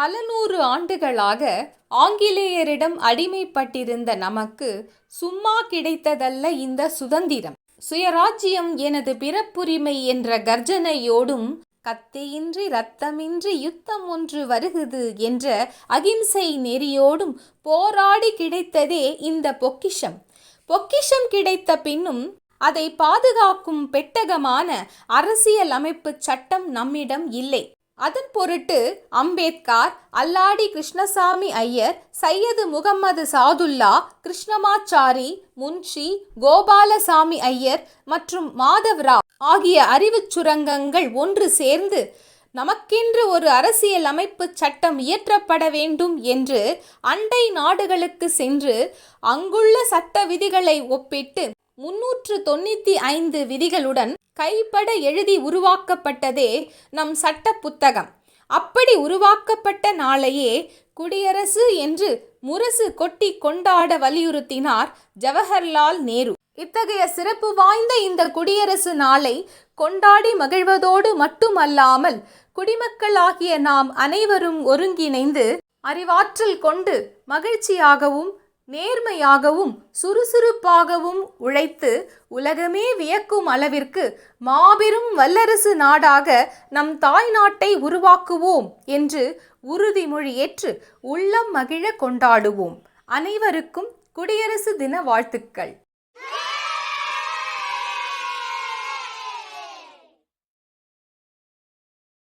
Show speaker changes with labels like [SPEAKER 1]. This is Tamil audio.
[SPEAKER 1] பல நூறு ஆண்டுகளாக ஆங்கிலேயரிடம் அடிமைப்பட்டிருந்த நமக்கு சும்மா கிடைத்ததல்ல இந்த சுதந்திரம். சுயராஜ்யம் எனது பிறப்புரிமை என்ற கர்ஜனையோடும் கத்தையின்றி ரத்தமின்றி யுத்தம் ஒன்று வருகுது என்ற அகிம்சை நெறியோடும் போராடி கிடைத்ததே இந்த பொக்கிஷம். பொக்கிஷம் கிடைத்த பின்னும் அதை பாதுகாக்கும் பெட்டகமான அரசியல் அமைப்பு சட்டம் நம்மிடம் இல்லை. அதன் பொருட்டு அம்பேத்கர் அல்லாடி கிருஷ்ணசாமி ஐயர் சையது முகம்மது சாதுல்லா கிருஷ்ணமாச்சாரி முன்ஷி கோபாலசாமி ஐயர் மற்றும் மாதவ்ராவ் ஆகிய அறிவுச் சுரங்கங்கள் ஒன்று சேர்ந்து நமக்கென்று ஒரு அரசியல் அமைப்பு சட்டம் இயற்றப்பட வேண்டும் என்று அண்டை நாடுகளுக்கு சென்று அங்குள்ள சட்ட விதிகளை ஒப்பிட்டு முன்னூற்று தொண்ணூற்றி ஐந்து விதிகளுடன் கைப்பட எழுதி உருவாக்கப்பட்டதே நம் சட்ட புத்தகம் அப்படி உருவாக்கப்பட்ட நாளையே குடியரசு என்று முரசு கொட்டி கொண்டாட வலியுறுத்தினார் ஜவஹர்லால் நேரு. இத்தகைய சிறப்பு வாய்ந்த இந்த குடியரசு நாளை கொண்டாடி மகிழ்வதோடு மட்டுமல்லாமல் குடிமக்களாகிய நாம் அனைவரும் ஒருங்கிணைந்து அறிவாற்றல் கொண்டு மகிழ்ச்சியாகவும் நேர்மையாகவும் சுறுசுறுப்பாகவும் உழைத்து உலகமே வியக்கும் அளவிற்கு மாபெரும் வல்லரசு நாடாக நம் தாய் நாட்டை உருவாக்குவோம் என்று உறுதிமொழி ஏற்று உள்ளம் மகிழ கொண்டாடுவோம். அனைவருக்கும் குடியரசு தின வாழ்த்துக்கள்.